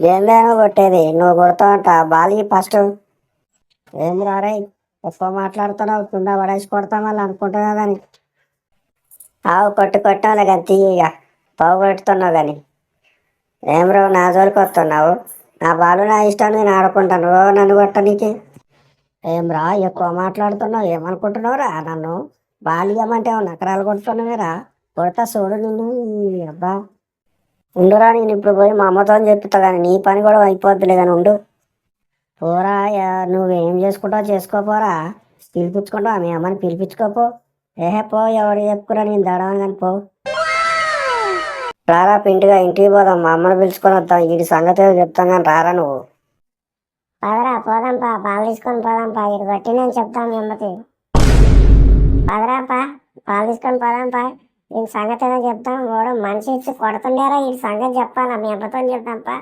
ఏందేమో కొట్టేది. నువ్వు కొడతావంట. Bali first ఏం రారే ఎక్కువ మాట్లాడుతున్నావు. కింద పడేసి కొడతాం వాళ్ళు అనుకుంటున్నావు కానీ ఆవు కొట్టు కొట్టాలి కానీ తీయ పావు కానీ. ఏం రావు నా జోలికి వస్తున్నావు? నా బాలు నా ఇష్టం నేను ఆడుకుంటాను. ఓ నన్ను కొట్టనీకి ఏం రా ఎక్కువ మాట్లాడుతున్నావు. ఏమనుకుంటున్నావురా నన్ను? బాలు ఇవ్వమంటే నకరాలు కొడుతున్నావేరా? కొడతా చూడు నిన్ను. అబ్బా. ఉండురా నేను ఇప్పుడు పోయి మా అమ్మతో చెప్తా కానీ నీ పని కూడా అయిపోద్దులే కానీ ఉండు. పోరా నువ్వేం చేసుకుంటావు చేసుకోపోరా పిలిపించుకుంటావు? మీ అమ్మని పిలిపించుకోపో ఏహే పో ఎవడు చెప్పుకురా నేను దడవని కానీ పో. రారా పింటిగా ఇంటికి పోదాం. మా అమ్మని పిలుచుకొని వద్దాం. వీడి సంగతి చెప్తాం కానీ రారా నువ్వు? పదరా పోదాంపా పాలు తీసుకొని పోదాంపా ఇటు కొట్టి నేను చెప్తాను మీ అమ్మకి. పదరాపా పాలు తీసుకొని పోదాంపా ఈ సంగతి ఏదో చెప్తాం కూడా మనిషి ఇచ్చి కొడుతుండేరా ఈ సంగతి చెప్పాలా? మీ అమ్మతో చెప్తాంపా